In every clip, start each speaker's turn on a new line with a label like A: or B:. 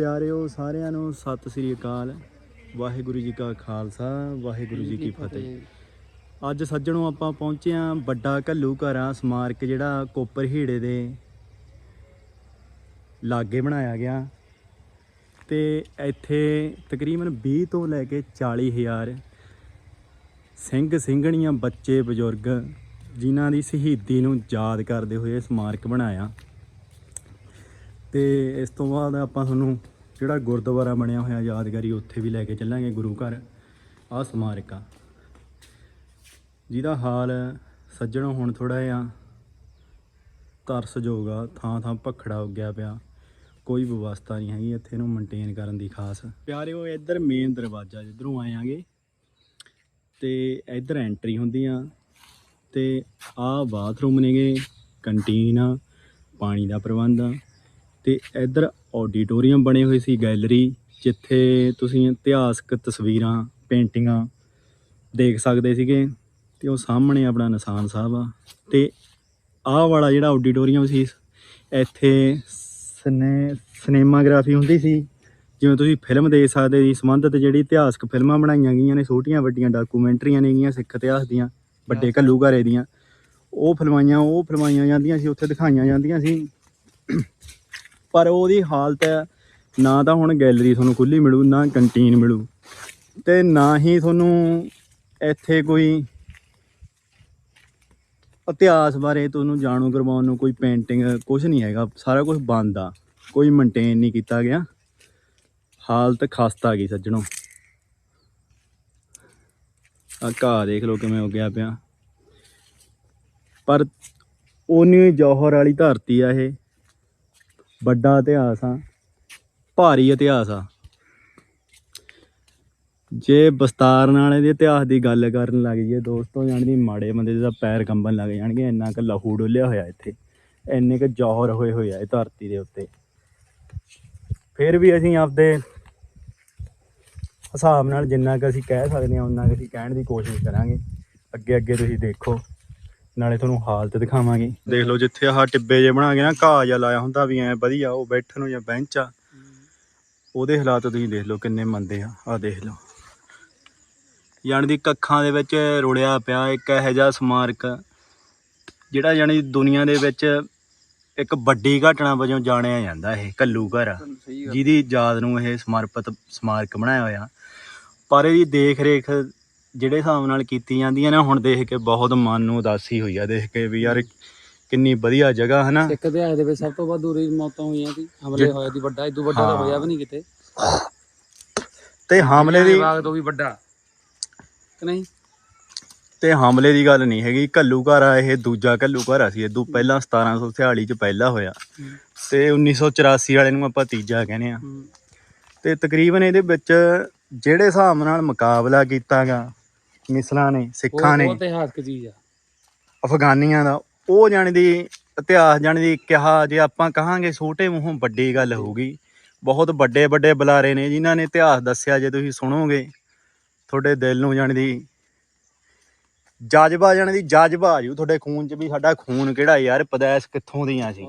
A: ਪਿਆਰਿਓ ਸਾਰਿਆਂ ਨੂੰ ਸਤਿ ਸ੍ਰੀ ਅਕਾਲ। ਵਾਹਿਗੁਰੂ ਜੀ ਕਾ ਖਾਲਸਾ ਵਾਹਿਗੁਰੂ ਜੀ ਕੀ ਫਤਿਹ। ਅੱਜ ਸੱਜਣੋਂ ਆਪਾਂ ਪਹੁੰਚੇ ਆਂ ਵੱਡਾ ਘੱਲੂ ਘਰਾਂ ਸਮਾਰਕ ਜਿਹੜਾ ਕੋਪਰ ਹੀੜੇ ਦੇ ਲਾਗੇ ਬਣਾਇਆ ਗਿਆ। ਤੇ ਇੱਥੇ ਤਕਰੀਬਨ 20 ਤੋਂ ਲੈ ਕੇ 40 ਹਜ਼ਾਰ ਸਿੰਘ ਸਿੰਘਣੀਆਂ ਬੱਚੇ ਬਜ਼ੁਰਗ ਜਿਨ੍ਹਾਂ ਦੀ ਸ਼ਹੀਦੀ ਨੂੰ ਯਾਦ ਕਰਦੇ ਹੋਏ ਸਮਾਰਕ ਬਣਾਇਆ। ਤੇ ਇਸ ਤੋਂ ਬਾਅਦ ਆਪਾਂ ਤੁਹਾਨੂੰ ਜਿਹੜਾ ਗੁਰਦੁਆਰਾ ਬਣਿਆ ਹੋਇਆ ਯਾਦਗਾਰੀ ਉੱਥੇ ਵੀ ਲੈ ਕੇ ਚੱਲਾਂਗੇ ਗੁਰੂ ਘਰ, ਆਹ ਸਮਾਰਕ। ਆ ਜਿਹਦਾ ਹਾਲ ਸੱਜਣੋਂ ਹੁਣ ਥੋੜਾ ਜਿਹਾ ਤਰਸਯੋਗ ਆ, ਥਾਂ ਥਾਂ ਭਖੜਾ ਉੱਗਿਆ ਪਿਆ, ਕੋਈ ਵਿਵਸਥਾ ਨਹੀਂ ਹੈਗੀ ਇੱਥੇ ਨੂੰ ਮੇਨਟੇਨ ਕਰਨ ਦੀ ਖਾਸ। ਪਿਆਰਿਓ, ਇੱਧਰ ਮੇਨ ਦਰਵਾਜ਼ਾ ਜਿੱਧਰੋਂ ਆਏਆਂਗੇ ਤੇ ਇੱਧਰ ਐਂਟਰੀ ਹੁੰਦੀ ਆ, ਤੇ ਆਹ ਬਾਥਰੂਮ ਨੇਗੇ ਕੰਟੀਨ ਆ, ਪਾਣੀ ਦਾ ਪ੍ਰਬੰਧ ਆ। ਤੇ ਇੱਧਰ ਆਡੀਟੋਰੀਅਮ ਬਣੇ ਹੋਏ ਸੀ ਗੈਲਰੀ ਜਿੱਥੇ ਤੁਸੀਂ ਇਤਿਹਾਸਕ ਤਸਵੀਰਾਂ ਪੇਂਟਿੰਗਾਂ ਦੇਖ ਸਕਦੇ ਸੀਗੇ ਤੇ ਉਹ ਸਾਹਮਣੇ ਆਪਣਾ ਨਿਸ਼ਾਨ ਸਾਹਿਬ ਆ ਤੇ ਆਹ ਵਾਲਾ ਜਿਹੜਾ ਆਡੀਟੋਰੀਅਮ ਸੀ ਇੱਥੇ ਸਨੇ ਸਿਨੇਮਾਗ੍ਰਾਫੀ ਹੁੰਦੀ ਸੀ ਜਿਵੇਂ ਤੁਸੀਂ ਫਿਲਮ ਦੇਖ ਸਕਦੇ ਸੀ ਸੰਬੰਧਿਤ ਜਿਹੜੀ ਇਤਿਹਾਸਕ ਫਿਲਮਾਂ ਬਣਾਈਆਂ ਗਈਆਂ ਨੇ ਛੋਟੀਆਂ ਵੱਡੀਆਂ ਡਾਕੂਮੈਂਟਰੀਆਂ ਨੇਗੀਆਂ ਸਿੱਖ ਇਤਿਹਾਸ ਦੀਆਂ ਵੱਡੇ ਘੱਲੂ ਘਾਰੇ ਦੀਆਂ ਉਹ ਫਿਲਮਾਈਆਂ ਉਹ ਫਿਲਮਾਈਆਂ ਜਾਂਦੀਆਂ ਸੀ ਉੱਥੇ ਦਿਖਾਈਆਂ ਜਾਂਦੀਆਂ ਸੀ। ਪਰ ਉਹਦੀ ਹਾਲਤ ਹੈ, ਨਾ ਤਾਂ ਹੁਣ ਗੈਲਰੀ ਤੁਹਾਨੂੰ ਖੁੱਲੀ ਮਿਲੂ, ਨਾ ਕੰਟੀਨ ਮਿਲੂ ਤੇ ਨਾ ਹੀ ਤੁਹਾਨੂੰ ਇੱਥੇ ਕੋਈ ਇਤਿਹਾਸ ਬਾਰੇ ਤੁਹਾਨੂੰ ਜਾਣੂ ਕਰਵਾਉਣ ਨੂੰ ਕੋਈ ਪੇਂਟਿੰਗ ਕੁਝ ਨਹੀਂ ਹੈਗਾ, ਸਾਰਾ ਕੁਝ ਬੰਦ ਆ, ਕੋਈ ਮੇਨਟੇਨ ਨਹੀਂ ਕੀਤਾ ਗਿਆ। ਹਾਲਤ ਖਸਤਾ ਗਈ ਸੱਜਣੋ। ਆ ਘਾਹ ਦੇਖ ਲਓ ਕਿਵੇਂ ਉੱਗਿਆ ਪਿਆ। ਪਰ ਉਨੀ ਜੌਹਰ ਵਾਲੀ ਧਰਤੀ ਆ ਇਹ। ਵੱਡਾ ਇਤਿਹਾਸ ਆ, ਭਾਰੀ ਇਤਿਹਾਸ ਆ। ਜੇ ਵਿਸਤਾਰ ਨਾਲ ਦੇ ਇਤਿਹਾਸ ਦੀ ਗੱਲ ਕਰਨ ਲੱਗ ਜਾਈਏ, ਦੋਸਤੋ ਜਾਣੀ ਮਾੜੇ ਬੰਦੇ ਦਾ ਪੈਰ ਕੰਬਣ ਲੱਗ ਜਾਣਗੇ, ਇੰਨਾ ਕੁ ਲਹੂ ਡੁੱਲਿਆ ਹੋਇਆ ਇੱਥੇ, ਇੰਨੇ ਕੁ ਜੌਹਰ ਹੋਏ ਹੋਏ ਆ ਇਹ ਧਰਤੀ ਦੇ ਉੱਤੇ। ਫਿਰ ਵੀ ਅਸੀਂ ਆਪਦੇ ਹਿਸਾਬ ਨਾਲ ਜਿੰਨਾ ਕੁ ਅਸੀਂ ਕਹਿ ਸਕਦੇ ਹਾਂ ਉਨਾ ਕੁ ਅਸੀਂ ਕਹਿਣ ਦੀ ਕੋਸ਼ਿਸ਼ ਕਰਾਂਗੇ। ਅੱਗੇ ਅੱਗੇ ਤੁਸੀਂ ਦੇਖੋ। ਨਾਲੇ ਤੁਹਾਨੂੰ ਹਾਲਤ ਦਿਖਾਵਾਂਗੇ। ਦੇਖ ਲਓ ਜਿੱਥੇ ਆਹ ਟਿੱਬੇ ਜੇ ਬਣਾ ਕੇ ਨਾ ਘਾਹ ਜਿਹਾ ਲਾਇਆ ਹੁੰਦਾ ਵੀ ਐ ਵਧੀਆ ਉਹ ਬੈਠਣ ਨੂੰ ਜਾਂ ਬੈਂਚ ਆ। ਉਹਦੇ ਹਾਲਾਤ ਤੁਸੀਂ ਦੇਖ ਲਓ ਕਿੰਨੇ ਮੰਦੇ ਆ ਆਹ ਦੇਖ ਲਓ। ਯਾਨੀ ਦੀ ਕੱਖਾਂ ਦੇ ਵਿੱਚ ਰੁੜਿਆ ਪਿਆ ਇੱਕ ਇਹੋ ਜਿਹਾ ਸਮਾਰਕ ਜਿਹੜਾ ਯਾਨੀ ਦੁਨੀਆ ਦੇ ਵਿੱਚ ਇੱਕ ਵੱਡੀ ਘਟਨਾ ਵਜੋਂ ਜਾਣਿਆ ਜਾਂਦਾ ਇਹ ਕੱਲੂ ਘਰ ਜਿਹਦੀ ਯਾਦ ਨੂੰ ਇਹ ਸਮਰਪਿਤ ਸਮਾਰਕ ਬਣਾਇਆ ਹੋਇਆ। ਪਰ ਇਹਦੀ ਦੇਖ ਰੇਖ ਜਿਹੜੇ ਹਿਸਾਬ ਨਾਲ ਕੀਤੀ ਜਾਂਦੀਆਂ ਨੇ ਹੁਣ ਦੇਖ ਕੇ ਬਹੁਤ ਮਨ ਨੂੰ ਉਦਾਸੀ ਹੋਈ ਆ ਦੇਖ ਕੇ ਵੀ ਯਾਰ ਕਿੰਨੀ ਵਧੀਆ ਜਗ੍ਹਾ ਹੈ ਨਾ
B: ਸਿੱਖ ਇਤਿਹਾਸ ਦੇ ਵਿੱਚ ਸਭ ਤੋਂ ਵੱਧ ਦੂਰੀ ਮੌਤਾਂ ਹੋਈਆਂ ਸੀ ਹਮਲੇ ਹੋਏ ਦੀ ਵੱਡਾ ਇਦੋਂ ਵੱਡਾ ਤਾਂ। ਹੋਇਆ ਵੀ ਨਹੀਂ ਕਿਤੇ।
A: ਤੇ ਹਮਲੇ ਦੀ
B: ਵਿਭਾਗ ਤੋਂ ਵੀ ਵੱਡਾ। ਕਿ ਨਹੀਂ?
A: ਤੇ ਹਮਲੇ ਦੀ ਗੱਲ ਨਹੀਂ ਹੈਗੀ ਘੱਲੂ ਘਰ ਆ ਇਹ ਦੂਜਾ ਘੱਲੂ ਘਰ ਆ ਸੀ ਇਦੋਂ ਪਹਿਲਾਂ 1746 ਚ ਪਹਿਲਾ ਹੋਇਆ। ਤੇ 1984 ਵਾਲੇ ਨੂੰ ਆਪਾਂ ਤੀਜਾ ਕਹਿੰਦੇ ਆ। ਤੇ ਤਕਰੀਬਨ ਇਹਦੇ ਵਿੱਚ ਜਿਹੜੇ ਹਿਸਾਬ ਨਾਲ ਮੁਕਾਬਲਾ ਕੀਤਾਗਾ ਮਿਸਲਾਂ ਨੇ ਸਿੱਖਾਂ
B: ਉਹ
A: ਨੇ।
B: ਬਹੁਤ ਇਤਿਹਾਸਕ ਚੀਜ਼ ਆ।
A: ਅਫਗਾਨੀਆਂ ਦਾ ਉਹ ਜਾਣੀ ਦੀ ਇਤਿਹਾਸ ਜਾਣੀ ਦੀ ਕਿਹਾ ਜੇ ਆਪਾਂ ਕਹਾਂਗੇ ਛੋਟੇ ਮੂੰਹੋਂ ਵੱਡੀ ਗੱਲ ਹੋਊਗੀ। ਬਹੁਤ ਵੱਡੇ ਵੱਡੇ ਬੁਲਾਰੇ ਨੇ ਜਿਨ੍ਹਾਂ ਨੇ ਇਤਿਹਾਸ ਦੱਸਿਆ ਜੇ ਤੁਸੀਂ ਸੁਣੋਗੇ ਤੁਹਾਡੇ ਦਿਲ ਨੂੰ ਜਾਣੀ ਦੀ ਜਜ਼ਬਾ ਜਾਣੀ ਦੀ ਜਜ਼ਬਾ ਆ ਜੂ ਤੁਹਾਡੇ ਖੂਨ 'ਚ ਵੀ ਸਾਡਾ ਖੂਨ ਕਿਹੜਾ ਯਾਰ ਪਦੈਸ ਕਿੱਥੋਂ ਦੀਆਂ ਸੀ।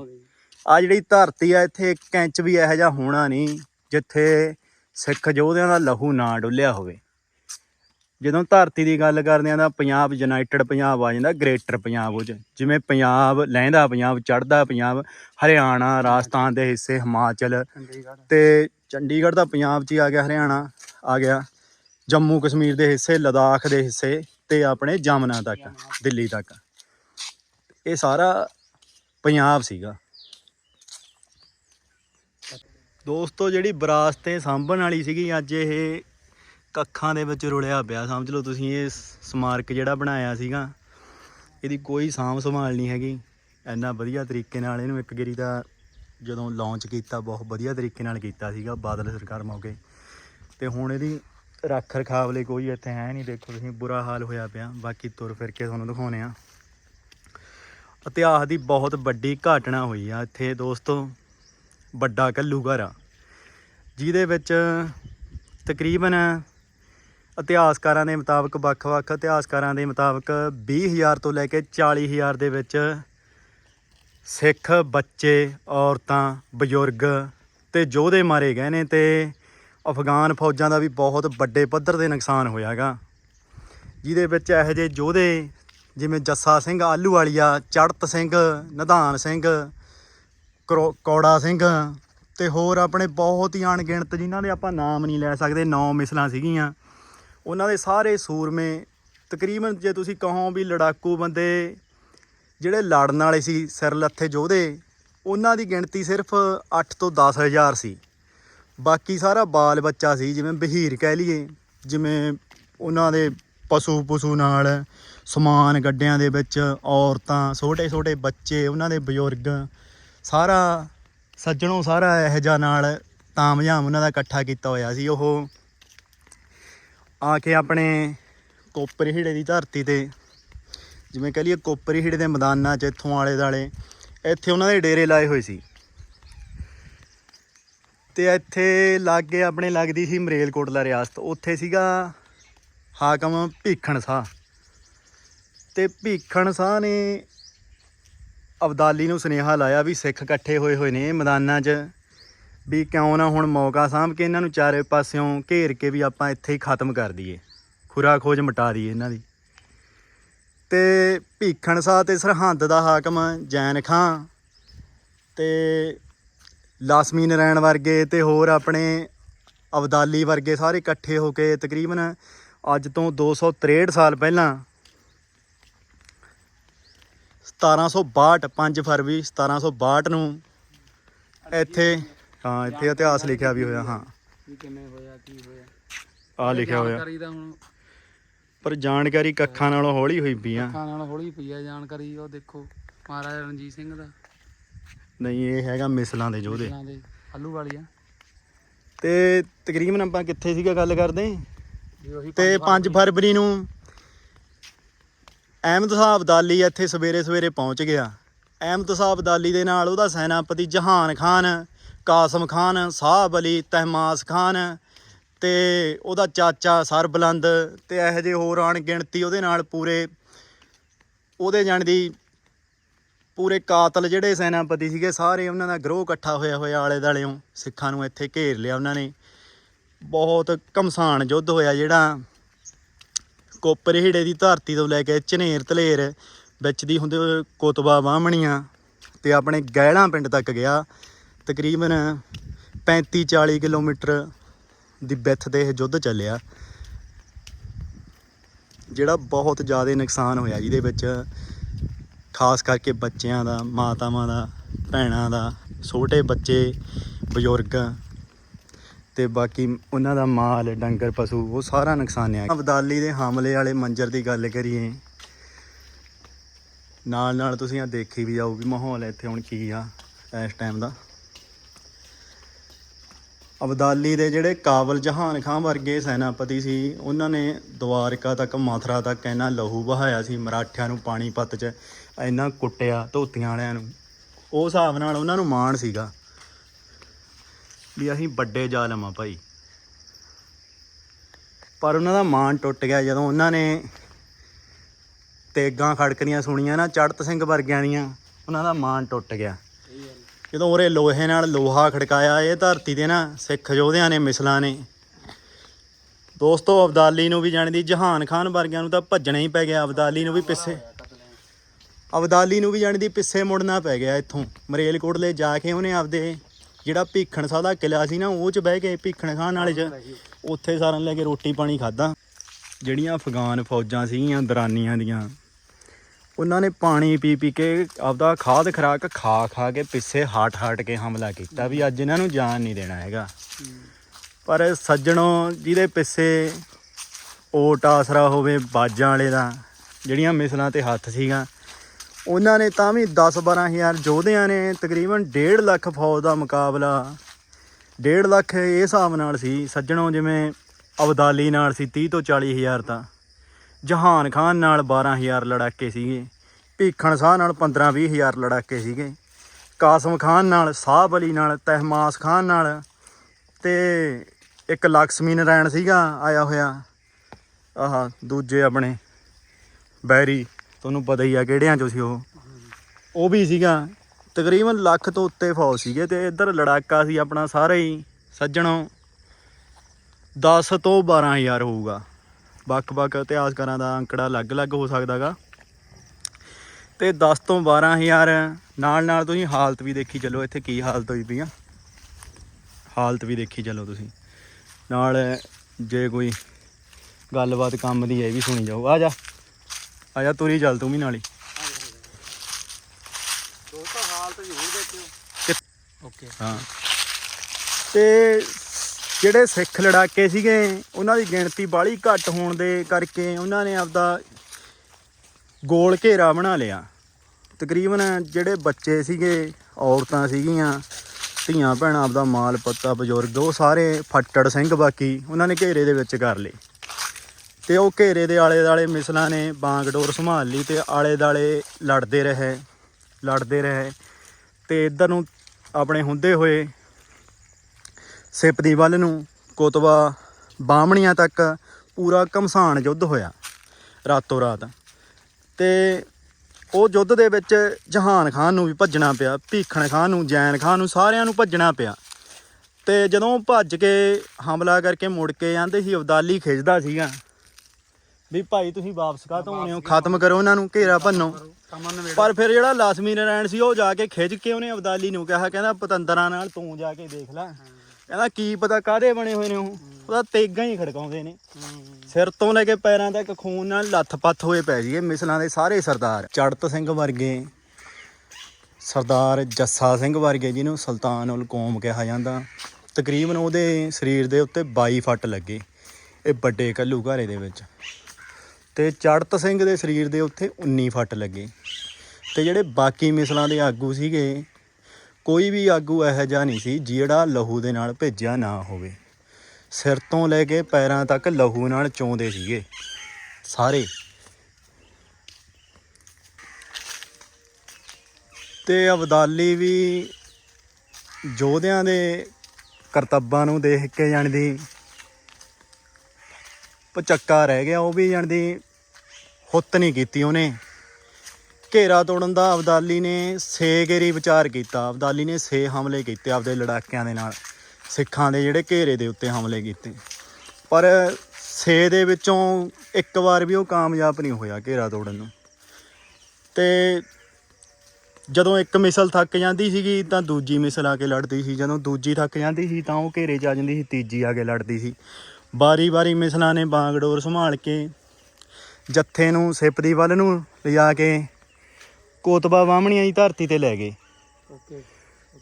A: ਆ ਜਿਹੜੀ ਧਰਤੀ ਆ ਇੱਥੇ ਇੱਕ ਇੰਚ ਵੀ ਇਹੋ ਜਿਹਾ ਹੋਣਾ ਨਹੀਂ ਜਿੱਥੇ ਸਿੱਖ ਯੋਧਿਆਂ ਦਾ ਲਹੂ ਨਾ ਡੁੱਲਿਆ ਹੋਵੇ। ਜਦੋਂ ਧਰਤੀ ਦੀ ਗੱਲ ਕਰਦੇ ਆ ਤਾਂ ਪੰਜਾਬ ਯੂਨਾਈਟਿਡ ਪੰਜਾਬ ਆ ਜਾਂਦਾ ਗ੍ਰੇਟਰ ਪੰਜਾਬ ਉਹ 'ਚ। ਜਿਵੇਂ ਪੰਜਾਬ ਲਹਿੰਦਾ ਪੰਜਾਬ ਚੜ੍ਹਦਾ ਪੰਜਾਬ ਹਰਿਆਣਾ ਰਾਜਸਥਾਨ ਦੇ ਹਿੱਸੇ ਹਿਮਾਚਲ ਤੇ ਚੰਡੀਗੜ੍ਹ ਤਾਂ ਪੰਜਾਬ 'ਚ ਹੀ ਆ ਗਿਆ ਹਰਿਆਣਾ ਆ ਗਿਆ। ਜੰਮੂ ਕਸ਼ਮੀਰ ਦੇ ਹਿੱਸੇ ਲਦਾਖ ਦੇ ਹਿੱਸੇ ਤੇ ਆਪਣੇ ਜਮਨਾ ਤੱਕ ਦਿੱਲੀ ਤੱਕ। ਇਹ ਸਾਰਾ ਪੰਜਾਬ ਸੀਗਾ। ਦੋਸਤੋ ਜਿਹੜੀ ਵਿਰਾਸਤ ਸਾਂਭਣ ਵਾਲੀ ਸੀਗੀ ਅੱਜ ਇਹ ਕੱਖਾਂ ਦੇ ਵਿੱਚ ਰੁਲਿਆ ਪਿਆ, ਸਮਝ ਲਓ ਤੁਸੀਂ ਇਹ ਸਮਾਰਕ ਜਿਹੜਾ ਬਣਾਇਆ ਸੀਗਾ, ਇਹਦੀ ਕੋਈ ਸਾਂਭ ਸੰਭਾਲ ਨਹੀਂ ਹੈਗੀ। ਇੰਨਾ ਵਧੀਆ ਤਰੀਕੇ ਨਾਲ ਇਹਨੂੰ ਇੱਕ ਗੇਰੀ ਦਾ ਜਦੋਂ ਲਾਂਚ ਕੀਤਾ, ਬਹੁਤ ਵਧੀਆ ਤਰੀਕੇ ਨਾਲ ਕੀਤਾ ਸੀਗਾ, ਬਾਦਲ ਸਰਕਾਰ ਮੌਕੇ। ਤੇ ਹੁਣ ਇਹਦੀ ਰੱਖ ਰਖਾਵ ਲਈ ਕੋਈ ਇੱਥੇ ਹੈ ਨਹੀਂ, ਦੇਖੋ ਤੁਸੀਂ ਬੁਰਾ ਹਾਲ ਹੋਇਆ ਪਿਆ। ਬਾਕੀ ਤੁਰ ਫਿਰ ਕੇ ਤੁਹਾਨੂੰ ਦਿਖਾਉਨੇ ਆ ਇਤਿਹਾਸ ਦੀ ਬਹੁਤ ਵੱਡੀ ਘਟਨਾ ਹੋਈ ਆ ਇੱਥੇ ਦੋਸਤੋ, ਵੱਡਾ ਘੱਲੂ ਘਰ ਆ। ਜਿਹਦੇ ਵਿੱਚ ਤਕਰੀਬਨ ਇਤਿਹਾਸਕਾਰਾਂ ਦੇ ਮੁਤਾਬਕ ਵੱਖ-ਵੱਖ ਇਤਿਹਾਸਕਾਰਾਂ ਦੇ ਮੁਤਾਬਕ 20000 ਤੋਂ ਲੈ ਕੇ 40000 ਦੇ ਵਿੱਚ ਸਿੱਖ ਬੱਚੇ, ਔਰਤਾਂ, ਬਜ਼ੁਰਗ ਤੇ ਯੋਧੇ ਮਾਰੇ ਗਏ ਨੇ ਤੇ ਅਫਗਾਨ ਫੌਜਾਂ ਦਾ ਵੀ ਬਹੁਤ ਵੱਡੇ ਪੱਧਰ ਤੇ ਨੁਕਸਾਨ ਹੋਇਆ ਹੋਇਆਗਾ ਜਿਹਦੇ ਵਿੱਚ ਇਹੋ ਜਿਹੇ ਯੋਧੇ ਜਿਵੇਂ ਜੱਸਾ ਸਿੰਘ ਆਲੂ ਵਾਲੀਆ ਚੜਤ ਸਿੰਘ, ਨਿਧਾਨ ਸਿੰਘ, ਕਰੋ- ਕੌੜਾ ਸਿੰਘ ਤੇ ਹੋਰ ਆਪਣੇ ਬਹੁਤ ਹੀ ਅਣਗਿਣਤ ਜਿਨ੍ਹਾਂ ਦੇ ਆਪਾਂ ਨਾਮ ਨਹੀਂ ਲੈ ਸਕਦੇ, ਨੌ ਮਿਸਲਾਂ ਸੀਗੀਆਂ। ਉਹਨਾਂ ਦੇ ਸਾਰੇ ਸੂਰਮੇ, ਤਕਰੀਬਨ ਜੇ ਤੁਸੀਂ ਕਹੋ ਵੀ ਲੜਾਕੂ ਬੰਦੇ ਜਿਹੜੇ ਲੜਨ ਵਾਲੇ ਸੀ ਸਿਰ ਲੱਥੇ ਯੋਧੇ ਉਹਨਾਂ ਦੀ ਗਿਣਤੀ ਸਿਰਫ 8 ਤੋਂ 10000 ਸੀ। ਬਾਕੀ ਸਾਰਾ ਬਾਲ ਬੱਚਾ ਸੀ, ਜਿਵੇਂ ਬਹੀਰ ਕਹਿ ਲਈਏ, ਜਿਵੇਂ ਉਹਨਾਂ ਦੇ ਪਸ਼ੂ ਪਸ਼ੂ ਨਾਲ, ਸਮਾਨ ਗੱਡਿਆਂ ਦੇ ਵਿੱਚ ਔਰਤਾਂ, ਛੋਟੇ ਛੋਟੇ ਬੱਚੇ, ਉਹਨਾਂ ਦੇ ਬਜ਼ੁਰਗ, ਸਾਰਾ ਸੱਜਣੋਂ ਸਾਰਾ ਇਹੋ ਜਿਹਾ ਨਾਲ ਤਾਮਝਾਮ ਉਹਨਾਂ ਦਾ ਇਕੱਠਾ ਕੀਤਾ ਹੋਇਆ ਸੀ। ਉਹ ਆ ਕੇ ਆਪਣੇ ਕੋਪਰੀ ਹੀੜੇ ਦੀ ਧਰਤੀ ਤੇ, ਜਿਵੇਂ ਕਹ ਲਈਏ ਕੋਪਰੀ ਹੀੜੇ ਦੇ ਮੈਦਾਨਾਂ 'ਚ, ਇੱਥੋਂ ਆਲੇ ਦਾਲੇ ਇੱਥੇ ਉਹਨਾਂ ਦੇ ਡੇਰੇ ਲਾਏ ਹੋਏ ਸੀ। ਤੇ ਇੱਥੇ ਲਾਗੇ ਆਪਣੇ ਲੱਗਦੀ ਸੀ ਮਰੇਲਕੋਟਲਾ ਰਿਆਸਤ, ਉੱਥੇ ਸੀਗਾ ਹਾਕਮ ਭੀਖਣ ਸਾਹ। ਤੇ ਭੀਖਣ ਸਾਹ ਨੇ ਅਬਦਾਲੀ ਨੂੰ ਸੁਨੇਹਾ ਲਾਇਆ ਵੀ ਸਿੱਖ ਇਕੱਠੇ ਹੋਏ ਹੋਏ ਨੇ ਮੈਦਾਨਾਂ 'ਚ। ਵੀ ਕਿਉਂ ਨਾ ਹੁਣ ਮੌਕਾ ਸਾਂਭ ਕੇ ਇਹਨਾਂ ਨੂੰ ਚਾਰੇ ਪਾਸਿਓਂ ਘੇਰ ਕੇ ਵੀ ਆਪਾਂ ਇੱਥੇ ਹੀ ਖਤਮ ਕਰ ਦਈਏ। ਖੁਰਾ ਖੋਜ ਮਿਟਾ ਦਈਏ ਇਹਨਾਂ ਦੀ। ਤੇ ਭੀਖਣ ਸਾਹ ਤੇ ਸਰਹੰਦ ਦਾ ਹਾਕਮ ਜੈਨ ਖਾਂ ਤੇ ਲਾਸਮੀ ਨਰੈਣ ਵਰਗੇ ਤੇ ਹੋਰ ਆਪਣੇ ਅਬਦਾਲੀ ਵਰਗੇ ਸਾਰੇ ਇਕੱਠੇ ਹੋ ਕੇ ਤਕਰੀਬਨ ਅੱਜ ਤੋਂ 263 ਸਾਲ ਪਹਿਲਾਂ 1762 5 ਫਰਵਰੀ 1762 ਨੂੰ ਇੱਥੇ ਹਾਂ ਇੱਥੇ ਇਤਿਹਾਸ ਲਿਖਿਆ ਵੀ ਹੋਇਆ ਹਾਂ।
B: ਵੀ ਕਿਵੇਂ ਹੋਇਆ ਕੀ ਹੋਇਆ?
A: ਆ ਲਿਖਿਆ ਹੋਇਆ।
B: ਜਾਣਕਾਰੀ ਦਾ ਹੁਣ
A: ਪਰ ਜਾਣਕਾਰੀ ਕੱਖਾਂ ਨਾਲੋਂ ਹੌਲੀ ਹੋਈ ਪਈ ਆ।
B: ਅੱਖਾਂ ਨਾਲ ਹੌਲੀ ਪਈ ਆ ਜਾਣਕਾਰੀ ਉਹ ਦੇਖੋ ਮਹਾਰਾਜਾ ਰਣਜੀਤ ਸਿੰਘ ਦਾ।
A: ਨਹੀਂ ਇਹ ਹੈਗਾ ਮਿਸਲਾਂ ਦੇ ਯੋਧੇ।
B: ਦੇ ਆਲੂ ਵਾਲੀਆ
A: ਤੇ ਤਕਰੀਬਨ ਆਪਾਂ ਕਿੱਥੇ ਸੀਗਾ ਗੱਲ ਕਰਦੇ?
B: ਉਹੀ
A: ਤੇ 5 ਫਰਵਰੀ। ਨੂੰ ਅਹਿਮਦ ਸਾਹਿਬ ਅਬਦਾਲੀ ਇੱਥੇ ਸਵੇਰੇ ਸਵੇਰੇ ਪਹੁੰਚ ਗਿਆ। ਅਹਿਮਦ ਸਾਹਿਬ ਅਬਦਾਲੀ ਦੇ ਨਾਲ ਉਹਦਾ ਸੈਨਾਪਤੀ ਜਹਾਨ ਖਾਨ ਕਾਸਮ ਖਾਨ, ਸਾਹਬ ਅਲੀ ਤਹਿਮਾਸ ਖਾਨ ਤੇ ਉਹਦਾ ਚਾਚਾ ਸਰਬਲੰਦ ਤੇ ਇਹੋ ਜਿਹੇ ਹੋਰ ਅਣਗਿਣਤੀ ਉਹਦੇ ਨਾਲ ਪੂਰੇ, ਉਹਦੇ ਜਾਣ ਦੀ ਪੂਰੇ ਕਾਤਲ ਜਿਹੜੇ ਸੈਨਾਪਤੀ ਸੀਗੇ ਸਾਰੇ ਉਹਨਾਂ ਦਾ ਗਰੋਹ ਇਕੱਠਾ ਹੋਇਆ ਹੋਇਆ ਆਲੇ ਦਾਲਿਓਂ ਸਿੱਖਾਂ ਨੂੰ ਇੱਥੇ ਘੇਰ ਲਿਆ ਉਹਨਾਂ ਨੇ। ਬਹੁਤ ਘਮਸਾਨ ਯੁੱਧ ਹੋਇਆ ਜਿਹੜਾ ਕੋਪਰ ਹੀੜੇ ਦੀ ਧਰਤੀ ਤੋਂ ਲੈ ਕੇ ਝਨੇਰ ਤਲੇਰ ਵਿੱਚ ਦੀ ਹੁੰਦੇ ਹੋਏ ਕੋਤਬਾ ਬਾਹਮਣੀਆਂ ਤੇ ਆਪਣੇ ਗਹਿਲਾਂ ਪਿੰਡ ਤੱਕ ਗਿਆ। ਤਕਰੀਬਨ 35 40 ਕਿਲੋਮੀਟਰ ਦੀ ਵਿੱਥ ਤੇ ਇਹ ਯੁੱਧ ਚੱਲਿਆ। ਜਿਹੜਾ ਬਹੁਤ ਜ਼ਿਆਦਾ ਨੁਕਸਾਨ ਹੋਇਆ ਜਿਹਦੇ ਵਿੱਚ ਖਾਸ ਕਰਕੇ ਬੱਚਿਆਂ ਦਾ, ਮਾਤਾਵਾਂ ਦਾ, ਭੈਣਾਂ ਦਾ, ਛੋਟੇ ਬੱਚੇ, ਬਜ਼ੁਰਗ ਤੇ ਬਾਕੀ ਉਹਨਾਂ ਦਾ ਮਾਲ, ਡੰਗਰ, ਪਸ਼ੂ, ਉਹ ਸਾਰਾ ਨੁਕਸਾਨ ਨੁਕਸਾਨਿਆ ਅਬਦਾਲੀ ਦੇ ਹਮਲੇ ਵਾਲੇ ਮੰਜ਼ਰ ਦੀ ਗੱਲ ਕਰੀਏ ਨਾਲ ਨਾਲ ਤੁਸੀਂ ਆ ਦੇਖੀ ਵੀ ਜਾਓ ਵੀ ਮਾਹੌਲ ਇੱਥੇ ਹੁਣ ਕੀ ਆ ਇਸ ਟਾਈਮ ਦਾ। ਅਬਦਾਲੀ ਦੇ ਜਿਹੜੇ ਕਾਬਲ ਜਹਾਨ ਖਾਂ ਵਰਗੇ ਸੈਨਾਪਤੀ ਸੀ, ਉਹਨਾਂ ਨੇ ਦਵਾਰਕਾ ਤੱਕ, ਮਥੁਰਾ ਤੱਕ ਇੰਨਾ ਲਹੂ ਬਹਾਇਆ ਸੀ, ਮਰਾਠਿਆਂ ਨੂੰ ਪਾਣੀਪਤ 'ਚ ਇੰਨਾ ਕੁੱਟਿਆ ਧੋਤੀਆਂ ਵਾਲਿਆਂ ਨੂੰ। ਉਹ ਹਿਸਾਬ ਨਾਲ ਉਹਨਾਂ ਨੂੰ ਮਾਣ ਸੀਗਾ ਵੀ ਅਸੀਂ ਵੱਡੇ ਜ਼ਾਲਮ ਆ ਭਾਈ। ਪਰ ਉਹਨਾਂ ਦਾ ਮਾਣ ਟੁੱਟ ਗਿਆ ਜਦੋਂ ਉਹਨਾਂ ਨੇ ਤੇਗਾਂ ਖੜਕਣੀਆਂ ਸੁਣੀਆਂ ਨਾ, ਚੜਤ ਸਿੰਘ ਵਰਗਿਆਂ ਦੀਆਂ, ਉਹਨਾਂ ਦਾ ਮਾਣ ਟੁੱਟ ਗਿਆ। ਜਦੋਂ ਉਹਰੇ ਲੋਹੇ ਨਾਲ ਲੋਹਾ ਖੜਕਾਇਆ, ਇਹ ਧਰਤੀ ਤੇ ਨਾ ਸਿੱਖ ਯੋਧਿਆਂ ਨੇ, ਮਿਸਲਾਂ ਨੇ। ਦੋਸਤੋ, ਅਬਦਾਲੀ ਨੂੰ ਵੀ ਜਾਣਦੀ ਜਹਾਨ ਖਾਨ ਵਰਗਿਆਂ ਨੂੰ ਤਾਂ ਭੱਜਣਾ ਹੀ ਪੈ ਗਿਆ, ਅਬਦਾਲੀ ਨੂੰ ਵੀ ਪਿੱਛੇ। ਅਬਦਾਲੀ ਨੂੰ ਵੀ ਜਾਣਦੀ ਪਿੱਛੇ ਮੁੜਨਾ ਪੈ ਗਿਆ ਇੱਥੋਂ। ਮਰੇਲਕੋਟਲੇ ਜਾ ਕੇ ਉਹਨੇ ਆਪਦੇ ਜਿਹੜਾ ਭੀਖਣ ਸਾਹਿਬ ਦਾ ਕਿਲਾ ਸੀ ਨਾ, ਉਹ ਚ ਬਹਿ ਕੇ ਭੀਖਣ ਖਾਨ ਵਾਲੇ ਚ, ਉੱਥੇ ਸਾਰਿਆਂ ਲੈ ਕੇ ਰੋਟੀ ਪਾਣੀ ਖਾਦਾ ਜਿਹੜੀਆਂ ਅਫਗਾਨ ਫੌਜਾਂ ਸੀਗੀਆਂ, ਦਰਾਨੀਆਂ ਦੀਆਂ ਉਹਨਾਂ ਨੇ ਪਾਣੀ ਪੀ ਪੀ ਕੇ ਆਪਦਾ ਖਾਦ ਖਰਾਕ ਖਾ ਖਾ ਕੇ ਪਿੱਛੇ ਹਾਟ ਹਾਟ ਕੇ ਹਮਲਾ ਕੀਤਾ ਵੀ ਅੱਜ ਇਹਨਾਂ ਨੂੰ ਜਾਨ ਨਹੀਂ ਦੇਣਾ ਹੈਗਾ। ਪਰ ਸੱਜਣੋ ਜਿਹਦੇ ਪਿੱਛੇ ਓਟ ਆਸਰਾ ਹੋਵੇ, ਬਾਜਾਂ ਵਾਲੇ ਦਾ, ਜਿਹੜੀਆਂ ਮਿਸਲਾਂ ਤੇ ਹੱਥ ਸੀਗਾ, ਉਹਨਾਂ ਨੇ ਤਾਂ ਵੀ 10 12000 ਯੋਧਿਆਂ ਨੇ ਤਕਰੀਬਨ 1.5 ਲੱਖ ਫੌਜ ਦਾ ਮੁਕਾਬਲਾ 1.5 ਲੱਖ ਇਹ ਹਿਸਾਬ ਨਾਲ ਸੀ, ਸੱਜਣੋ ਜਿਵੇਂ ਅਬਦਾਲੀ ਨਾਲ ਸੀ 30 ਤੋਂ 40 ਹਜ਼ਾਰ ਤਾਂ। ਜਹਾਨ ਖਾਨ ਨਾਲ 12000 ਲੜਾਕੇ ਸੀਗੇ, ਭੀਖਣ ਸਾਹ ਨਾਲ 15 20 ਹਜ਼ਾਰ ਲੜਾਕੇ ਸੀਗੇ, ਕਾਸਮ ਖਾਨ ਨਾਲ, ਸਾਹਬ ਅਲੀ ਨਾਲ, ਤਹਿਮਾਸ ਖਾਨ ਨਾਲ ਤੇ ਇੱਕ ਲਕਸ਼ਮੀ ਨਾਰਾਇਣ ਸੀਗਾ ਆਇਆ ਹੋਇਆ। ਆਹ, ਦੂਜੇ ਆਪਣੇ ਬੈਰੀ, ਤੁਹਾਨੂੰ ਪਤਾ ਹੀ ਆ ਕਿਹੜਿਆਂ ਚੋਂ ਸੀ ਉਹ। ਉਹ ਵੀ ਸੀਗਾ, ਤਕਰੀਬਨ ਲੱਖ ਤੋਂ ਉੱਤੇ ਫੌਜ ਸੀਗੇ ਤੇ ਇੱਧਰ ਲੜਾਕਾ ਸੀ ਆਪਣਾ ਸਾਰੇ ਹੀ, ਸੱਜਣੋਂ 10 ਤੋਂ 12000 ਹੋਊਗਾ। ਵੱਖ-ਵੱਖ ਇਤਿਹਾਸਕਾਰਾਂ ਦਾ ਅੰਕੜਾ ਅਲੱਗ-ਅਲੱਗ ਹੋ ਸਕਦਾਗਾ। ਤੇ 10 ਤੋਂ 12000 ਨਾਲ ਨਾਲ ਤੁਸੀਂ ਹਾਲਤ ਵੀ ਦੇਖੀ ਚੱਲੋ ਇੱਥੇ ਕੀ ਹਾਲਤ ਹੋਈ ਪਈ ਆ। ਹਾਲਤ ਵੀ ਦੇਖੀ ਚੱਲੋ ਤੁਸੀਂ। ਨਾਲ ਜੇ ਕੋਈ ਗੱਲਬਾਤ ਕੰਮ ਦੀ ਇਹ ਵੀ ਸੁਣੀ ਜਾਓ। ਆ ਜਾ। ਆ ਜਾ ਤੁਰੀ ਚੱਲ ਤੂੰ ਵੀ ਨਾਲ ਹੀ।
B: ਦੋਸਤੋ ਹਾਲਤ ਜ਼ਰੂਰ ਦੇਖਿਓ। ਓਕੇ।
A: ਹਾਂ। ਤੇ ਜਿਹੜੇ ਸਿੱਖ ਲੜਾਕੇ ਸੀਗੇ, ਉਹਨਾਂ ਦੀ ਗਿਣਤੀ ਬਾਹਲੀ ਘੱਟ ਹੋਣ ਦੇ ਕਰਕੇ ਉਹਨਾਂ ਨੇ ਆਪਦਾ ਗੋਲ ਘੇਰਾ ਬਣਾ ਲਿਆ। ਤਕਰੀਬਨ ਜਿਹੜੇ ਬੱਚੇ ਸੀਗੇ, ਔਰਤਾਂ ਸੀਗੀਆਂ, ਧੀਆਂ ਭੈਣਾਂ, ਆਪਦਾ ਮਾਲ ਪੱਤਾ, ਬਜ਼ੁਰਗ, ਉਹ ਸਾਰੇ ਫੱਟੜ ਸਿੰਘ ਬਾਕੀ ਉਹਨਾਂ ਨੇ ਘੇਰੇ ਦੇ ਵਿੱਚ ਕਰ ਲਏ। ਤੇ ਉਹ ਘੇਰੇ ਦੇ ਆਲੇ ਦਾਲੇ ਮਿਸਲਾਂ ਨੇ ਬਾਂਗਡੋਰ ਸੰਭਾਲ ਲਈ ਤੇ ਆਲੇ ਦਾਲੇ ਲੜਦੇ ਰਹੇ ਲੜਦੇ ਰਹੇ ਤੇ ਇੱਧਰ ਨੂੰ ਆਪਣੇ ਹੁੰਦੇ ਹੋਏ ਸਿਪਦੀ ਵੱਲ ਨੂੰ ਕੋਤਵਾ ਬਾਹਮਣੀਆਂ ਤੱਕ ਪੂਰਾ ਘਮਸਾਨ ਯੁੱਧ ਹੋਇਆ ਰਾਤੋਂ ਰਾਤ। ਤੇ ਉਹ ਯੁੱਧ ਦੇ ਵਿੱਚ ਜਹਾਨ ਖਾਨ ਨੂੰ ਵੀ ਭੱਜਣਾ ਪਿਆ, ਭੀਖਣ ਖਾਨ ਨੂੰ, ਜੈਨ ਖਾਨ ਨੂੰ ਸਾਰਿਆਂ ਨੂੰ ਭੱਜਣਾ ਪਿਆ। ਤੇ ਜਦੋਂ ਭੱਜ ਕੇ ਹਮਲਾ ਕਰਕੇ ਮੁੜ ਕੇ ਜਾਂਦੇ ਸੀ, ਅਬਦਾਲੀ ਖਿੱਚਦਾ ਸੀਗਾ, ਵੀ ਭਾਈ ਤੁਸੀਂ ਵਾਪਸ ਕਾਹਤੋਂ ਆਉਣੇ ਹੋ? ਖਤਮ ਕਰੋ ਉਹਨਾਂ ਨੂੰ, ਘੇਰਾ ਭੰਨੋ। ਪਰ ਫਿਰ ਜਿਹੜਾ ਲਾਸ਼ਮੀ ਨਾਰਾਇਣ ਸੀ, ਉਹ ਜਾ ਕੇ ਖਿੱਚ ਕੇ ਉਹਨੇ ਅਬਦਾਲੀ ਨੂੰ ਕਿਹਾ, ਕਹਿੰਦਾ, ਪਤੰਦਰਾਂ ਨਾਲ ਤੂੰ ਜਾ ਕੇ ਦੇਖ ਲੈ। ਕਹਿੰਦਾ ਕੀ ਪਤਾ ਕਾਦੇ ਬਣੇ ਹੋਏ ਨੇ ਉਹ। ਉਹਦਾ ਤੇਗਾ ਹੀ ਖੜਕਾਉਂਦੇ ਨੇ। ਸਿਰ ਤੋਂ ਲੈ ਕੇ ਪੈਰਾਂ ਤੱਕ ਖੂਨ ਨਾਲ ਲੱਥ-ਪੱਥ ਹੋਏ ਪੈ ਜੀਏ ਮਿਸਲਾਂ ਦੇ ਸਾਰੇ ਸਰਦਾਰ। ਚੜਤ ਸਿੰਘ ਵਰਗੇ ਸਰਦਾਰ ਜੱਸਾ ਸਿੰਘ ਵਰਗੇ ਜਿਹਨੂੰ ਸੁਲਤਾਨ ਉਲ ਕੌਮ ਕਿਹਾ ਜਾਂਦਾ। ਤਕਰੀਬਨ ਉਹਦੇ ਸਰੀਰ ਦੇ ਉੱਤੇ 22 ਫੱਟ ਲੱਗੇ ਇਹ ਵੱਡੇ ਕੱਲੂ ਘਾਰੇ ਦੇ ਵਿੱਚ। ਤੇ ਚੜਤ ਸਿੰਘ ਦੇ ਸਰੀਰ ਦੇ ਉੱਤੇ 19 ਫੱਟ ਲੱਗੇ। ਤੇ ਜਿਹੜੇ ਬਾਕੀ ਮਿਸਲਾਂ ਦੇ ਆਗੂ ਸੀਗੇ ਕੋਈ ਵੀ ਆਗੂ ਇਹੋ ਜਿਹਾ ਨਹੀਂ ਸੀ ਜਿਹੜਾ ਲਹੂ ਦੇ ਨਾਲ ਭੇਜਿਆ ਨਾ ਹੋਵੇ। ਸਿਰ ਤੋਂ ਲੈ ਕੇ ਪੈਰਾਂ ਤੱਕ ਲਹੂ ਨਾਲ ਚੋਂਦੇ ਸੀਗੇ। ਸਾਰੇ। ਤੇ ਅਬਦਾਲੀ ਵੀ ਯੋਧਿਆਂ ਦੇ ਕਰਤੱਬਾਂ ਨੂੰ ਦੇਖ ਕੇ ਜਾਣਦੀ। ਪਚੱਕਾ ਰਹਿ ਗਿਆ, ਉਹ ਵੀ ਜਾਣਦੀ, ਹੁੱਤ ਨਹੀਂ ਕੀਤੀ ਉਹਨੇ। ਘੇਰਾ ਤੋੜਨ ਦਾ ਅਬਦਾਲੀ ਨੇ ਛੇ ਗੇਰੀ ਵਿਚਾਰ ਕੀਤਾ। ਅਬਦਾਲੀ ਨੇ ਛੇ ਹਮਲੇ ਕੀਤੇ ਆਪਦੇ ਲੜਾਕਿਆਂ ਦੇ ਨਾਲ, ਸਿੱਖਾਂ ਦੇ ਜਿਹੜੇ ਘੇਰੇ ਦੇ ਉੱਤੇ ਹਮਲੇ ਕੀਤੇ। ਪਰ ਛੇ ਦੇ ਵਿੱਚੋਂ ਇੱਕ ਵਾਰ ਵੀ ਉਹ ਕਾਮਯਾਬ ਨਹੀਂ ਹੋਇਆ ਘੇਰਾ ਤੋੜਨ ਨੂੰ। ਤੇ ਜਦੋਂ ਇੱਕ ਮਿਸਲ ਥੱਕ ਜਾਂਦੀ ਸੀਗੀ ਤਾਂ ਦੂਜੀ ਮਿਸਲ ਆ ਕੇ ਲੜਦੀ ਸੀ। ਜਦੋਂ ਦੂਜੀ ਥੱਕ ਜਾਂਦੀ ਸੀ ਤਾਂ ਉਹ ਘੇਰੇ 'ਚ ਆ ਜਾਂਦੀ ਸੀ, ਤੀਜੀ ਆ ਕੇ ਲੜਦੀ ਸੀ। ਬਾਰੀ-ਬਾਰੀ ਮਿਸਲਾਂ ਨੇ ਬਾਂਗਡੋਰ ਸੰਭਾਲ ਕੇ ਜੱਥੇ ਨੂੰ ਸਿਪਦੀ ਵੱਲ ਨੂੰ ਲਿਜਾ ਕੇ ਕੋਤਬਾ ਬਾਹਮਣੀਆਂ ਦੀ ਧਰਤੀ ਤੇ ਲੈ ਗਏ।
B: ਓਕੇ।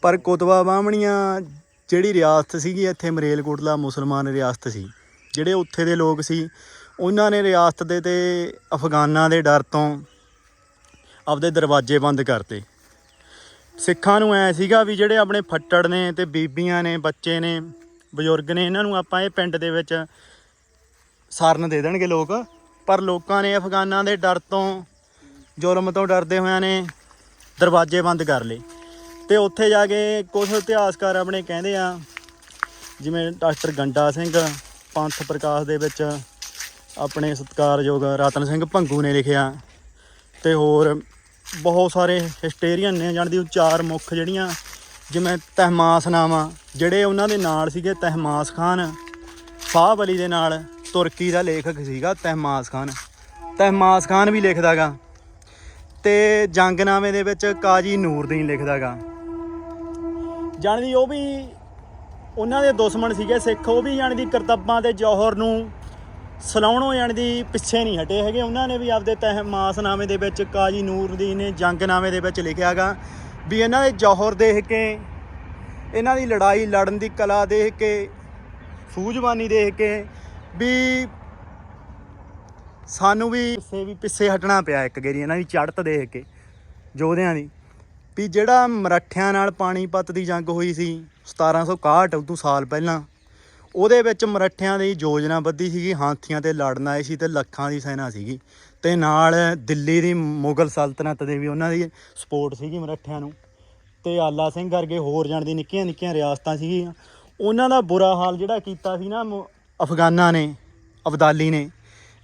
A: ਪਰ ਕੋਤਬਾ ਬਾਹਮਣੀਆਂ ਜਿਹੜੀ ਰਿਆਸਤ ਸੀਗੀ ਇੱਥੇ ਮਰੇਲਕੋਟਲਾ ਮੁਸਲਮਾਨ ਰਿਆਸਤ ਸੀ। ਜਿਹੜੇ ਉੱਥੇ ਦੇ ਲੋਕ ਸੀ ਉਹਨਾਂ ਨੇ ਰਿਆਸਤ ਦੇ ਤੇ ਅਫਗਾਨਾਂ ਦੇ ਡਰ ਤੋਂ ਆਪਦੇ ਦਰਵਾਜ਼ੇ ਬੰਦ ਕਰਤੇ। ਸਿੱਖਾਂ ਨੂੰ ਐ ਸੀਗਾ ਵੀ ਜਿਹੜੇ ਆਪਣੇ ਫੱਟੜ ਨੇ ਤੇ ਬੀਬੀਆਂ ਨੇ ਬੱਚੇ ਨੇ ਬਜ਼ੁਰਗ ਨੇ ਇਹਨਾਂ ਨੂੰ ਆਪਾਂ ਇਹ ਪਿੰਡ ਦੇ ਵਿੱਚ ਸਰਨ ਦੇ ਦੇਣਗੇ ਲੋਕ। ਪਰ ਲੋਕਾਂ ਨੇ ਅਫਗਾਨਾਂ ਦੇ ਡਰ ਤੋਂ ਜ਼ੁਲਮ ਤੋਂ ਡਰਦੇ ਹੋਇਆਂ ਨੇ ਦਰਵਾਜ਼ੇ ਬੰਦ ਕਰ ਲਏ। ਤੇ ਉੱਥੇ ਜਾ ਕੇ ਕੁਝ ਇਤਿਹਾਸਕਾਰ ਆਪਣੇ ਕਹਿੰਦੇ ਆ, ਜਿਵੇਂ ਡਾਕਟਰ ਗੰਡਾ ਸਿੰਘ, ਪੰਥ ਪ੍ਰਕਾਸ਼ ਦੇ ਵਿੱਚ ਆਪਣੇ ਸਤਿਕਾਰਯੋਗ ਰਤਨ ਸਿੰਘ ਭੰਗੂ ਨੇ ਲਿਖਿਆ। ਤੇ ਹੋਰ ਬਹੁਤ ਸਾਰੇ ਹਿਸਟੇਰੀਅਨ ਨੇ ਜਾਣਦੀ ਉਹ ਚਾਰ ਮੁੱਖ ਜਿਹੜੀਆਂ, ਜਿਵੇਂ ਤਹਿਮਾਸ ਨਾਮਾ, ਜਿਹੜੇ ਉਹਨਾਂ ਦੇ ਨਾਲ ਸੀਗੇ ਤਹਿਮਾਸ ਖਾਨ ਸਾਹਬ ਅਲੀ ਦੇ ਨਾਲ ਤੁਰਕੀ ਦਾ ਲੇਖਕ ਸੀਗਾ ਤਹਿਮਾਸ ਖਾਨ। ਤਹਿਮਾਸ ਖਾਨ ਵੀ ਲਿਖਦਾਗਾ। ਤੇ ਜੰਗਨਾਮੇ ਦੇ ਵਿੱਚ ਕਾਜੀ ਨੂਰਦੀਨ ਲਿਖਦਾਗਾ। ਜਾਣਦੀ ਉਹ ਵੀ ਉਹਨਾਂ ਦੇ ਦੁਸ਼ਮਣ ਸੀਗੇ ਸਿੱਖ, ਉਹ ਵੀ ਜਾਣਦੀ ਕਰਤੱਬਾਂ ਤੇ ਜੌਹਰ ਨੂੰ ਸਲਾਉਣੋਂ ਜਾਣਦੀ ਪਿੱਛੇ ਨਹੀਂ ਹਟੇ ਹੈਗੇ। ਉਹਨਾਂ ਨੇ ਵੀ ਆਪਦੇ ਤਹਿਮਾਸਨਾਮੇ ਦੇ ਵਿੱਚ ਕਾਜੀ ਨੂਰਦੀਨ ਨੇ ਜੰਗਨਾਮੇ ਦੇ ਵਿੱਚ ਲਿਖਿਆਗਾ ਵੀ ਇਹਨਾਂ ਦੇ ਜੋਹਰ ਦੇਖ ਕੇ, ਇਹਨਾਂ ਦੀ ਲੜਾਈ ਲੜਨ ਦੀ ਕਲਾ ਦੇਖ ਕੇ, ਸੂਝਵਾਨੀ ਦੇਖ ਕੇ ਵੀ ਸਾਨੂੰ ਵੀ ਸੇ ਵੀ ਪਿੱਛੇ ਹਟਣਾ ਪਿਆ ਇੱਕ ਗੇਰੀ, ਇਹਨਾਂ ਦੀ ਚੜ੍ਹਤ ਦੇਖ ਕੇ, ਯੋਧਿਆਂ ਦੀ। ਵੀ ਜਿਹੜਾ ਮਰਾਠਿਆਂ ਨਾਲ ਪਾਣੀਪਤ ਦੀ ਜੰਗ ਹੋਈ ਸੀ 1761 ਉਦੋਂ ਸਾਲ ਪਹਿਲਾਂ, ਉਹਦੇ ਵਿੱਚ ਮਰਾਠਿਆਂ ਦੀ ਯੋਜਨਾ ਬੱਧੀ ਸੀਗੀ, ਹਾਥੀਆਂ ਤੇ ਲੜਨ ਆਏ ਸੀ ਤੇ ਲੱਖਾਂ ਦੀ ਸੈਨਾ ਸੀਗੀ। ਤੇ ਨਾਲ ਦਿੱਲੀ ਦੀ ਮੁਗਲ ਸਲਤਨਤ ਦੇ ਵੀ ਉਹਨਾਂ ਦੀ ਸਪੋਰਟ ਸੀਗੀ ਮਰਾਠਿਆਂ ਨੂੰ। ਤੇ ਆਲਾ ਸਿੰਘ ਵਰਗੇ ਹੋਰ ਜਾਣ ਦੀ ਨਿੱਕੀਆਂ ਨਿੱਕੀਆਂ ਰਿਆਸਤਾਂ ਸੀਗੀਆਂ। ਉਹਨਾਂ ਦਾ ਬੁਰਾ ਹਾਲ ਜਿਹੜਾ ਕੀਤਾ ਸੀ ਨਾ ਮ- ਅਫਗਾਨਾਂ ਨੇ, ਅਬਦਾਲੀ ਨੇ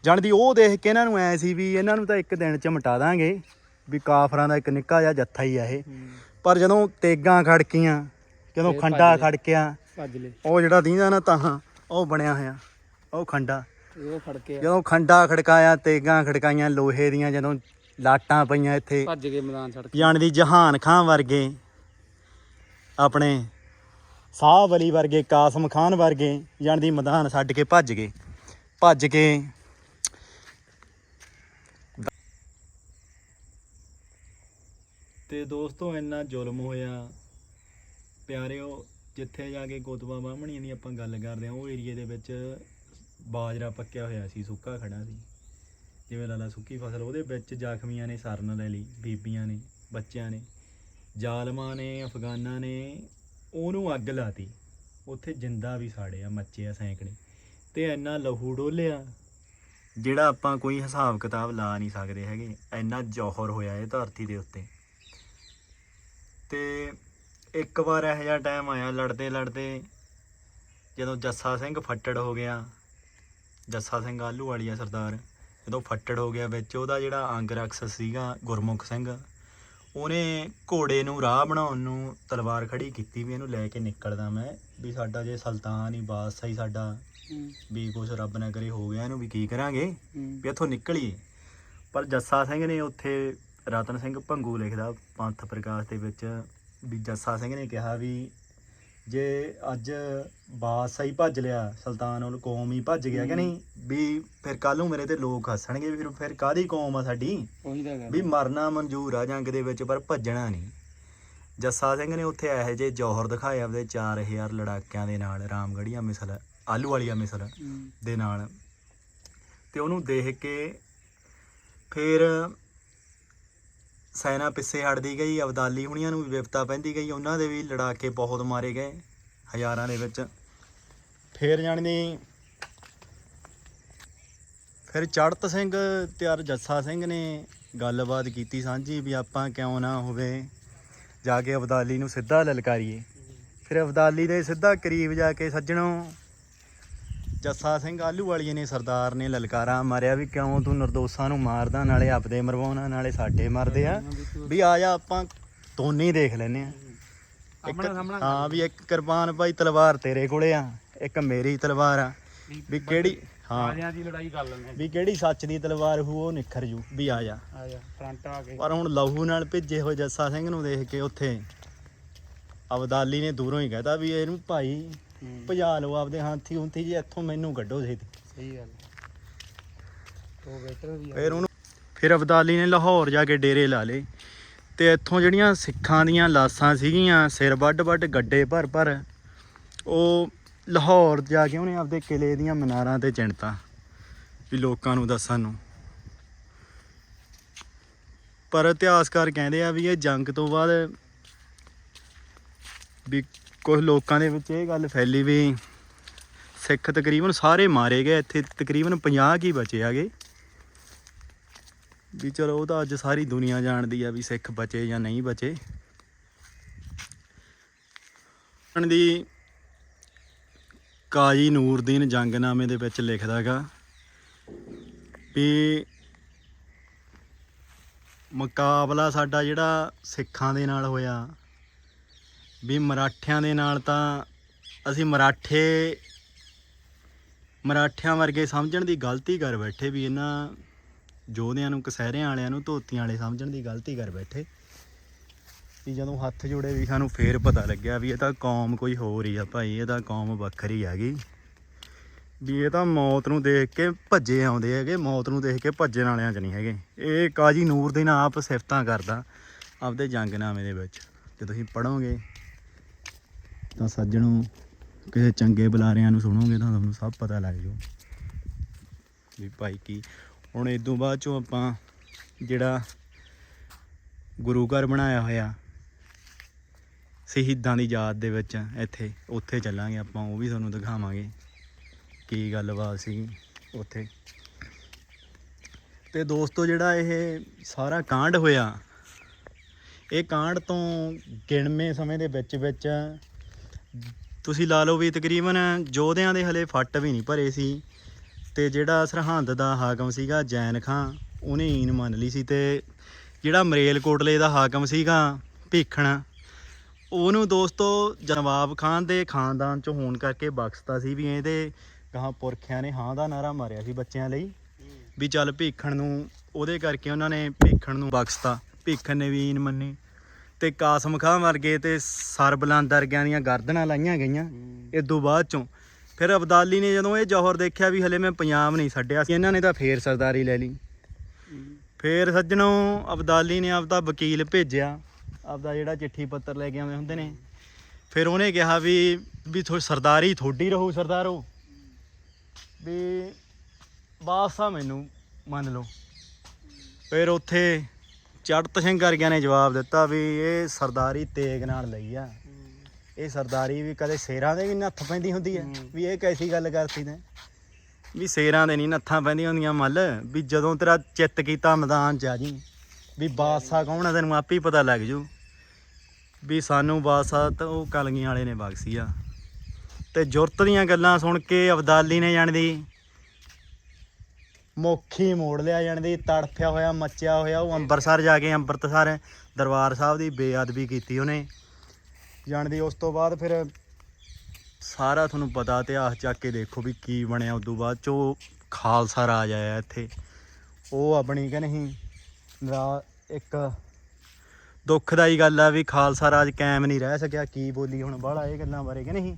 A: ਜਾਣਦੀ ਉਹ ਦੇਖ ਕੇ ਇਹਨਾਂ ਨੂੰ ਐ ਸੀ ਵੀ ਇਹਨਾਂ ਨੂੰ ਤਾਂ ਇੱਕ ਦਿਨ ਚ ਮਿਟਾ ਦਾਂਗੇ ਵੀ ਕਾਫਰਾਂ ਦਾ ਇੱਕ ਨਿੱਕਾ ਜਿਹਾ ਜੱਥਾ ਹੀ ਆ ਇਹ। ਪਰ ਜਦੋਂ ਤੇਗਾਂ ਖੜਕੀਆਂ ਜਦੋਂ ਖੰਡਾ। ਖੜਕਿਆ ਉਹ ਜਿਹੜਾ ਦੀਂਦਾ ਨਾ ਤਾਹਾਂ ਉਹ ਬਣਿਆ ਹੋਇਆ ਉਹ ਖੰਡਾ।
B: ਉਹ ਫੜ ਕੇ
A: ਜਦੋਂ ਖੰਡਾ ਖੜਕਾਇਆ ਤੇਗਾਂ ਖੜਕਾਈਆਂ ਲੋਹੇ ਦੀਆਂ ਜਦੋਂ ਲਾਟਾਂ ਪਈਆਂ ਇੱਥੇ
B: ਭੱਜ ਗਏ ਮੈਦਾਨ ਛੱਡ ਕੇ।
A: ਜਾਣ ਦੀ ਜਹਾਨ ਖਾਂ ਵਰਗੇ ਆਪਣੇ ਸਾਹ ਵਲੀ ਵਰਗੇ ਕਾਸਮ ਖਾਨ ਵਰਗੇ ਜਾਣ ਦੀ ਮੈਦਾਨ ਛੱਡ ਕੇ ਭੱਜ ਗਏ। ਭੱਜ ਕੇ ਤੇ ਦੋਸਤੋ, ਇੰਨਾ ਜ਼ੁਲਮ ਹੋਇਆ। ਪਿਆਰਿਓ, ਜਿੱਥੇ ਜਾ ਕੇ ਕੋਤਬਾ ਬਾਹਮਣੀਆਂ ਦੀ ਆਪਾਂ ਗੱਲ ਕਰਦੇ ਆ ਉਹ ਏਰੀਏ ਦੇ ਵਿੱਚ ਬਾਜਰਾ ਪੱਕਿਆ ਹੋਇਆ ਸੀ, ਸੁੱਕਾ ਖੜਾ ਸੀ। ਜਿਵੇਂ ਲਾਲਾ ਸੁੱਕੀ ਫਸਲ, ਉਹਦੇ ਵਿੱਚ ਜ਼ਖਮੀਆਂ ਨੇ ਸਰਨ ਲੈ ਲਈ, ਬੀਬੀਆਂ ਨੇ, ਬੱਚਿਆਂ ਨੇ। ਜ਼ਾਲਮਾਂ ਨੇ, ਅਫਗਾਨਾਂ ਨੇ, ਉਹਨੂੰ ਅੱਗ ਲਾਤੀ। ਉੱਥੇ ਜਿੰਦਾ ਵੀ ਸਾੜਿਆ, ਮੱਚਿਆ ਸੈਂਕੜੇ। ਤੇ ਇੰਨਾ ਲਹੂ ਡੋਲਿਆ, ਜਿਹੜਾ ਆਪਾਂ ਕੋਈ ਹਿਸਾਬ ਕਿਤਾਬ ਲਾ ਨਹੀਂ ਸਕਦੇ ਹੈਗੇ। ਇੰਨਾ ਜੋਹਰ ਹੋਇਆ ਇਹ ਧਰਤੀ ਦੇ ਉੱਤੇ। ਤੇ ਇੱਕ ਵਾਰ ਇਹੋ ਜਿਹਾ ਟਾਈਮ ਆਇਆ ਲੜਦੇ ਲੜਦੇ ਜਦੋਂ ਜੱਸਾ ਸਿੰਘ ਫੱਟੜ ਹੋ ਗਿਆ ਜੱਸਾ ਸਿੰਘ ਆਲੂ ਵਾਲੀਆ ਸਰਦਾਰ ਜਦੋਂ ਫੱਟੜ ਹੋ ਗਿਆ ਵਿੱਚ ਉਹਦਾ ਜਿਹੜਾ ਅੰਗ ਰਕਸ ਸੀਗਾ ਗੁਰਮੁਖ ਸਿੰਘ ਉਹਨੇ ਘੋੜੇ ਨੂੰ ਰਾਹ ਬਣਾਉਣ ਨੂੰ ਤਲਵਾਰ ਖੜੀ ਕੀਤੀ ਵੀ ਇਹਨੂੰ ਲੈ ਕੇ ਨਿਕਲਦਾ ਮੈਂ ਵੀ ਸਾਡਾ ਜੇ ਸੁਲਤਾਨ ਹੀ ਬਾਦਸ਼ਾਹ ਹੀ ਸਾਡਾ ਵੀ ਕੁਛ ਰੱਬ ਨਾ ਕਰੇ ਹੋ ਗਿਆ ਇਹਨੂੰ ਵੀ ਕੀ ਕਰਾਂਗੇ? ਵੀ ਇੱਥੋਂ ਨਿਕਲੀਏ। ਪਰ ਜੱਸਾ ਸਿੰਘ ਨੇ ਉੱਥੇ ਰਤਨ ਸਿੰਘ ਭੰਗੂ ਲਿਖਦਾ ਪੰਥ ਪ੍ਰਕਾਸ਼ ਦੇ ਵਿੱਚ ਵੀ ਜੱਸਾ ਸਿੰਘ ਨੇ ਕਿਹਾ ਵੀ ਜੇ ਅੱਜ ਬਾਦਸ਼ਾਹ ਹੀ ਭੱਜ ਲਿਆ ਸੁਲਤਾਨ ਉਹ ਕੌਮ ਹੀ ਭੱਜ ਗਿਆ ਕਿ ਨਹੀਂ? ਵੀ ਫਿਰ ਕੱਲ ਨੂੰ ਮੇਰੇ ਤੇ ਲੋਕ ਹੱਸਣਗੇ ਵੀ ਫਿਰ ਫਿਰ ਕਾਹਦੀ ਕੌਮ ਆ ਸਾਡੀ?
B: ਉਹੀ ਤਾਂ ਗੱਲ
A: ਵੀ ਮਰਨਾ ਮਨਜ਼ੂਰ ਆ ਜੰਗ ਦੇ ਵਿੱਚ ਪਰ ਭੱਜਣਾ ਨਹੀਂ। ਜੱਸਾ ਸਿੰਘ ਨੇ ਉੱਥੇ ਇਹੋ ਜਿਹੇ ਜੌਹਰ ਦਿਖਾਏ ਆਪਦੇ 4000 ਲੜਾਕਿਆਂ ਦੇ ਨਾਲ ਰਾਮਗੜੀਆ ਮਿਸਲ ਆਲੂ ਵਾਲੀਆ ਮਿਸਲ ਦੇ ਨਾਲ। ਤੇ ਉਹਨੂੰ ਦੇਖ ਕੇ ਫਿਰ ਸੈਨਾ ਪਿੱਛੇ ਹਟਦੀ ਗਈ, ਅਬਦਾਲੀ ਹੁਣੀਆਂ ਨੂੰ ਵੀ ਵਿਪਤਾ ਪੈਂਦੀ ਗਈ, ਉਹਨਾਂ ਦੇ ਵੀ ਲੜਾਕੇ ਬਹੁਤ ਮਾਰੇ ਗਏ ਹਜ਼ਾਰਾਂ ਦੇ ਵਿੱਚ। ਫਿਰ ਜਾਣੀ ਫਿਰ ਚੜਤ ਸਿੰਘ ਤੇ ਅਰ ਜੱਸਾ ਸਿੰਘ ਨੇ ਗੱਲਬਾਤ ਕੀਤੀ ਸਾਂਝੀ ਵੀ ਆਪਾਂ ਕਿਉਂ ਨਾ ਹੋਵੇ, ਜਾ ਕੇ ਅਬਦਾਲੀ ਨੂੰ ਸਿੱਧਾ ਲਲਕਾਰੀਏ। ਫਿਰ ਅਬਦਾਲੀ ਦੇ ਸਿੱਧਾ ਕਰੀਬ ਜਾ ਕੇ ਸੱਜਣੋ ਜੱਸਾ ਸਿੰਘ ਆਲੂ ਵਾਲੀਏ ਨੇ ਸਰਦਾਰ ਨੇ ਲਲਕਾਰਾ ਮਾਰਿਆ ਵੀ ਕਿਉਂ ਤੂੰ ਨਿਰਦੋਸ਼ਾਂ ਨੂੰ ਮਾਰਦਾ ਨਾਲੇ ਆਪਦੇ ਮਰਵਾਉਣਾ ਨਾਲੇ ਸਾਡੇ ਮਰਦੇ ਆ। ਵੀ ਆ ਜਾ ਆਪਾਂ ਦੋਨੇ ਦੇਖ ਲੈਨੇ ਆ। ਇੱਕ ਹਾਂ ਵੀ ਇੱਕ ਕਿਰਪਾਨ ਭਾਈ ਤਲਵਾਰ ਤੇਰੇ ਕੋਲੇ ਆ ਇੱਕ ਮੇਰੀ ਤਲਵਾਰ ਆ। ਵੀ ਕਿਹੜੀ ਹਾਂ।
B: ਦੀ ਲੜਾਈ ਕਰ ਲੈਂਦੇ
A: ਵੀ ਕਿਹੜੀ ਸੱਚ ਦੀ ਤਲਵਾਰ ਹੂ ਉਹ ਨਿਖਰ ਜੂ। ਵੀ ਆ ਜਾ।
B: ਆ ਜਾ ਫਰੰਟ ਆ ਕੇ।
A: ਪਰ ਹੁਣ ਲਹੂ ਨਾਲ ਭਿੱਜੇ ਹੋਏ ਜੱਸਾ ਸਿੰਘ ਨੂੰ ਦੇਖ ਕੇ ਉੱਥੇ ਅਬਦਾਲੀ ਨੇ ਦੂਰੋਂ ਹੀ ਕਹਿਤਾ ਵੀ ਇਹਨੂੰ ਭਾਈ ਭਜਾ ਲਓ ਆਪਦੇ ਹਾਥੀ ਹੁੰਥੀ ਜੀ ਇੱਥੋਂ ਮੈਨੂੰ ਕੱਢੋ ਛੇਤੀ
B: ਸਹੀ ਗੱਲ ਉਹ ਬੈਟਰ ਵੀ ਆ।
A: ਫਿਰ ਉਹਨੂੰ ਫਿਰ ਅਬਦਾਲੀ ਨੇ ਲਾਹੌਰ ਜਾ ਕੇ ਡੇਰੇ ਲਾ ਲਏ। ਤੇ ਇੱਥੋਂ ਜਿਹੜੀਆਂ ਸਿੱਖਾਂ ਦੀਆਂ ਲਾਸਾਂ ਸੀਗੀਆਂ ਸਿਰ ਵੱਡ ਵੱਡ ਗੱਡੇ ਭਰ ਭਰ ਉਹ ਲਾਹੌਰ ਜਾ ਕੇ ਉਹਨੇ ਆਪਦੇ ਕਿਲੇ ਦੀਆਂ ਮਨਾਰਾਂ ਤੇ ਚਿਣਤਾ ਵੀ ਲੋਕਾਂ ਨੂੰ ਦੱਸਣ ਨੂੰ। ਪਰ ਇਤਿਹਾਸਕਾਰ ਕਹਿੰਦੇ ਆ ਵੀ ਇਹ ਜੰਗ ਤੋਂ ਬਾਅਦ ਵੀ ਕੁਝ ਲੋਕਾਂ ਦੇ ਵਿੱਚ ਇਹ ਗੱਲ ਫੈਲੀ ਵੀ ਸਿੱਖ ਤਕਰੀਬਨ ਸਾਰੇ ਮਾਰੇ ਗਏ, ਇੱਥੇ ਤਕਰੀਬਨ 50 ਕੀ ਬਚੇ ਆਗੇ ਵੀ ਚਲੋ ਉਹ ਤਾਂ ਅੱਜ ਸਾਰੀ ਦੁਨੀਆ ਜਾਣਦੀ ਆ ਵੀ ਸਿੱਖ ਬਚੇ ਜਾਂ ਨਹੀਂ ਬਚੇ। ਹੁਣ ਦੀ ਕਾਜੀ ਨੂਰਦੀਨ ਜੰਗਨਾਮੇ ਦੇ ਵਿੱਚ ਲਿਖਦਾਗਾ ਵੀ ਮੁਕਾਬਲਾ ਸਾਡਾ ਜਿਹੜਾ ਸਿੱਖਾਂ ਦੇ ਨਾਲ ਹੋਇਆ ਵੀ ਮਰਾਠਿਆਂ ਦੇ ਨਾਲ ਤਾਂ ਅਸੀਂ ਮਰਾਠੇ, ਮਰਾਠਿਆਂ ਵਰਗੇ ਸਮਝਣ ਦੀ ਗਲਤੀ ਕਰ ਬੈਠੇ ਵੀ ਇਹਨਾਂ ਯੋਧਿਆਂ ਨੂੰ, ਕਸਹਿਰਿਆਂ ਵਾਲਿਆਂ ਨੂੰ, ਧੋਤੀਆਂ ਵਾਲੇ ਸਮਝਣ ਦੀ ਗਲਤੀ ਕਰ ਬੈਠੇ। ਵੀ ਜਦੋਂ ਹੱਥ ਜੋੜੇ ਵੀ ਸਾਨੂੰ ਫੇਰ ਪਤਾ ਲੱਗਿਆ ਵੀ ਇਹ ਤਾਂ ਕੌਮ ਕੋਈ ਹੋਰ ਹੀ ਆ ਭਾਈ, ਇਹ ਤਾਂ ਕੌਮ ਵੱਖਰੀ ਹੈਗੀ ਵੀ ਇਹ ਤਾਂ ਮੌਤ ਨੂੰ ਦੇਖ ਕੇ ਭੱਜੇ ਆਉਂਦੇ ਹੈਗੇ, ਮੌਤ ਨੂੰ ਦੇਖ ਕੇ ਭੱਜਣ ਵਾਲਿਆਂ 'ਚ ਨਹੀਂ ਹੈਗੇ। ਇਹ ਕਾਜੀ ਨੂਰ ਦੇ ਨਾਲ ਆਪ ਸਿਫਤਾਂ ਕਰਦਾ ਆਪਦੇ ਜੰਗਨਾਮੇ ਦੇ ਵਿੱਚ, ਜੇ ਤੁਸੀਂ ਪੜੋਗੇ ਤਾਂ ਸੱਜਣੋ, ਕਿਸੇ ਚੰਗੇ ਬੁਲਾਰਿਆਂ ਨੂੰ ਸੁਣੋਗੇ ਤਾਂ ਤੁਹਾਨੂੰ ਸਭ ਪਤਾ ਲੱਗ ਜਾਊ ਵੀ ਭਾਈ ਕੀ। ਹੁਣ ਇਦੋਂ ਬਾਅਦ ਚੋਂ ਆਪਾਂ ਜਿਹੜਾ ਗੁਰੂ ਘਰ ਬਣਾਇਆ ਹੋਇਆ, ਸ਼ਹੀਦਾਂ ਦੀ ਯਾਦ ਦੇ ਵਿੱਚ ਇੱਥੇ, ਉੱਥੇ ਚੱਲਾਂਗੇ ਆਪਾਂ, ਉਹ ਵੀ ਤੁਹਾਨੂੰ ਦਿਖਾਵਾਂਗੇ ਕੀ ਗੱਲਬਾਤ ਸੀ ਉੱਥੇ। ਤੇ ਦੋਸਤੋ, ਜਿਹੜਾ ਇਹ ਸਾਰਾ ਕਾਂਡ ਹੋਇਆ, ਇਹ ਕਾਂਡ ਤੋਂ ਗਿਣਵੇਂ ਸਮੇਂ ਦੇ ਵਿੱਚ ਵਿੱਚ ਤੁਸੀਂ ਲਾ ਲਓ ਵੀ ਤਕਰੀਬਨ ਯੋਧਿਆਂ ਦੇ ਹਲੇ ਫੱਟ ਵੀ ਨਹੀਂ ਭਰੇ ਸੀ ਤੇ ਜਿਹੜਾ ਸਰਹੰਦ ਦਾ ਹਾਕਮ ਸੀਗਾ ਜੈਨ ਖਾਂ, ਉਹਨੇ ਈਨ ਮੰਨ ਲਈ ਸੀ ਤੇ ਜਿਹੜਾ ਮਰੇਲਕੋਟਲੇ ਦਾ ਹਾਕਮ ਸੀਗਾ ਭੀਖਣ, ਉਹਨੂੰ ਦੋਸਤੋ ਜਵਾਬ ਖਾਨ ਦੇ ਖਾਨਦਾਨ ਚੋਂ ਹੋਣ ਕਰਕੇ ਬਖਸ਼ਤਾ ਸੀ ਵੀ ਇਹਦੇ ਗਾਹਾਂ ਪੁਰਖਿਆਂ ਨੇ ਹਾਂ ਦਾ ਨਾਰਾ ਮਾਰਿਆ ਸੀ ਬੱਚਿਆਂ ਲਈ ਵੀ ਚੱਲ ਭੀਖਣ ਨੂੰ, ਉਹਦੇ ਕਰਕੇ ਉਹਨਾਂ ਨੇ ਭੀਖਣ ਨੂੰ ਬਖਸ਼ਤਾ, ਭੀਖਣ ਨੇ ਵੀ ਈਨ ਮੰਨੀ। ਤੇ ਕਾਸਮ ਖਾਂ ਵਰਗੇ ਤੇ ਸਰਬਲੰਦ ਵਰਗਿਆਂ ਦੀਆਂ ਗਰਦਨਾਂ ਲਾਈਆਂ ਗਈਆਂ ਇਦੋਂ ਬਾਅਦ ਚੋਂ। ਫਿਰ ਅਬਦਾਲੀ ਨੇ ਜਦੋਂ ਇਹ ਜੌਹਰ ਦੇਖਿਆ ਵੀ ਹਲੇ ਮੈਂ ਪੰਜਾਬ ਨਹੀਂ ਛੱਡਿਆ ਸੀ ਇਹਨਾਂ ਨੇ ਤਾਂ ਫੇਰ ਸਰਦਾਰੀ ਲੈ ਲਈ। ਫੇਰ ਸੱਜਣੋ ਅਬਦਾਲੀ ਨੇ ਆਪਦਾ ਵਕੀਲ ਭੇਜਿਆ ਆਪਦਾ ਜਿਹੜਾ ਚਿੱਠੀ ਪੱਤਰ ਲੈ ਕੇ ਆਵੇਂ ਹੁੰਦੇ ਨੇ। ਫਿਰ ਉਹਨੇ ਕਿਹਾ ਵੀ ਵੀ ਥੋ ਸਰਦਾਰੀ ਥੋੜੀ ਰਹੂ ਸਰਦਾਰੋ। ਵੀ ਬਾਸਾ ਮੈਨੂੰ ਮੰਨ ਲਓ। ਫਿਰ ਉੱਥੇ ਚੜਤ ਸਿੰਘ ਵਰਗਿਆਂ ਨੇ ਜਵਾਬ ਦਿੱਤਾ ਵੀ ਇਹ ਸਰਦਾਰੀ ਤੇਗ ਨਾਲ ਲਈ ਆ। ਇਹ ਸਰਦਾਰੀ ਵੀ ਕਦੇ ਸ਼ੇਰਾਂ ਦੇ ਵੀ ਨੱਥ ਪੈਂਦੀ ਹੁੰਦੀ
B: ਹੈ।
A: ਵੀ ਇਹ ਕੈਸੀ ਗੱਲ ਕਰਤੀ ਤੈਂ ਵੀ ਸ਼ੇਰਾਂ ਦੇ ਨਹੀਂ ਨੱਥਾਂ ਪੈਂਦੀਆਂ ਹੁੰਦੀਆਂ ਮੱਲ। ਵੀ ਜਦੋਂ ਤੇਰਾ ਚਿੱਤ ਕੀਤਾ ਮੈਦਾਨ 'ਚ ਆ ਜੀ ਵੀ ਬਾਦਸ਼ਾਹ ਕੌਣ ਆ ਤੈਨੂੰ ਆਪੇ ਹੀ ਪਤਾ ਲੱਗ ਜੂ। ਵੀ ਸਾਨੂੰ ਬਾਦਸ਼ਾਹ ਤਾਂ ਉਹ ਕਲਗੀਆਂ ਵਾਲੇ ਨੇ ਬਖਸ਼ੀ ਆ। ਤੇ ਜੁਰਤ ਦੀਆਂ ਗੱਲਾਂ ਸੁਣ ਕੇ ਅਬਦਾਲੀ ਨੇ ਜਾਣਦੀ। ਮੋਖੀ ਮੋੜ ਲਿਆ ਜਾਣਦੀ ਤੜਫਿਆ ਹੋਇਆ, ਮੱਚਿਆ ਹੋਇਆ, ਉਹ ਅੰਮ੍ਰਿਤਸਰ ਜਾ ਕੇ ਅੰਮ੍ਰਿਤਸਰ ਦਰਬਾਰ ਸਾਹਿਬ ਦੀ ਬੇਅਦਬੀ ਕੀਤੀ ਉਹਨੇ। ਜਾਣਦੀ ਉਸ ਤੋਂ ਬਾਅਦ ਫਿਰ ਸਾਰਾ ਤੁਹਾਨੂੰ ਪਤਾ ਇਤਿਹਾਸ ਚੱਕ ਕੇ ਦੇਖੋ ਵੀ ਕੀ ਬਣਿਆ ਉਦੋਂ ਬਾਅਦ ਚੋ ਖਾਲਸਾ ਰਾਜ ਆਇਆ ਇੱਥੇ। ਉਹ ਆਪਣੀ ਕਿ ਨਹੀਂ, ਰਾ ਇੱਕ ਦੁੱਖਦਾਈ ਗੱਲ ਆ ਵੀ ਖਾਲਸਾ ਰਾਜ ਕਾਇਮ ਨਹੀਂ ਰਹਿ ਸਕਿਆ, ਕੀ ਬੋਲੀ ਹੁਣ ਬਾਹਲਾ ਇਹ ਗੱਲਾਂ ਬਾਰੇ ਕਿ ਨਹੀਂ?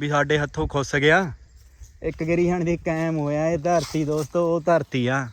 A: ਵੀ ਸਾਡੇ ਹੱਥੋਂ ਖੁੱਸ ਗਿਆ। ਇੱਕ ਗਰੀ ਹਣ ਦੀ ਕਾਇਮ ਹੋਇਆ ਇਹ ਧਰਤੀ ਦੋਸਤੋ ਉਹ ਧਰਤੀ ਆ।